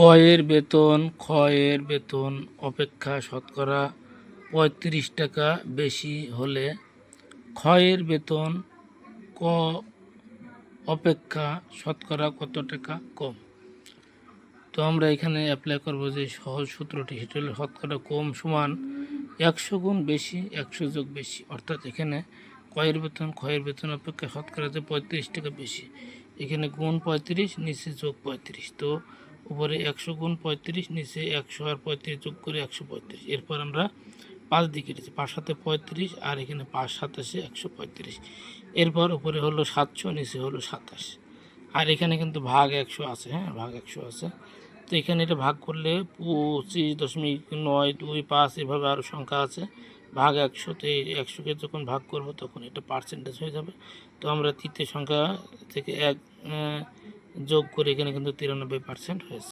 কয়ের বেতন, ক্ষয়ের বেতন অপেক্ষা শতকরা পঁয়ত্রিশ টাকা বেশি হলে ক্ষয়ের বেতন ক অপেক্ষা শতকরা কত টাকা কম? তো আমরা এখানে অ্যাপ্লাই করব যে সহজ সূত্রটি, সেটা হলো শতকরা কম সমান একশো গুণ বেশি, একশো যোগ বেশি। অর্থাৎ এখানে কয়ের বেতন, ক্ষয়ের বেতন অপেক্ষা শতকরাতে পঁয়ত্রিশ টাকা বেশি, এখানে গুণ পঁয়ত্রিশ, নিচে যোগ পঁয়ত্রিশ। তো উপরে একশো গুণ পঁয়ত্রিশ, নিচে একশো আর পঁয়ত্রিশ যোগ করে একশো পঁয়ত্রিশ। এরপর আমরা পাঁচ দিকে কেটেছি পাঁচ সাথে পঁয়ত্রিশ আর এখানে পাঁচ সাতাশে একশো পঁয়ত্রিশ। এরপর উপরে হলো সাতশো, নিচে হলো সাতাশ। আর এখানে কিন্তু ভাগ একশো আছে হ্যাঁ ভাগ একশো আছে। তো এখানে এটা ভাগ করলে পঁচিশ দশমিক নয় দুই পাঁচ এভাবে আরও সংখ্যা আছে। ভাগ একশোতে একশোকে যখন ভাগ করব তখন এটা পার্সেন্টেজ হয়ে যাবে। তো আমরা তৃতীয় সংখ্যা থেকে এক যোগ করে এখানে কিন্তু তিরানব্বই পার্সেন্ট হয়েছে।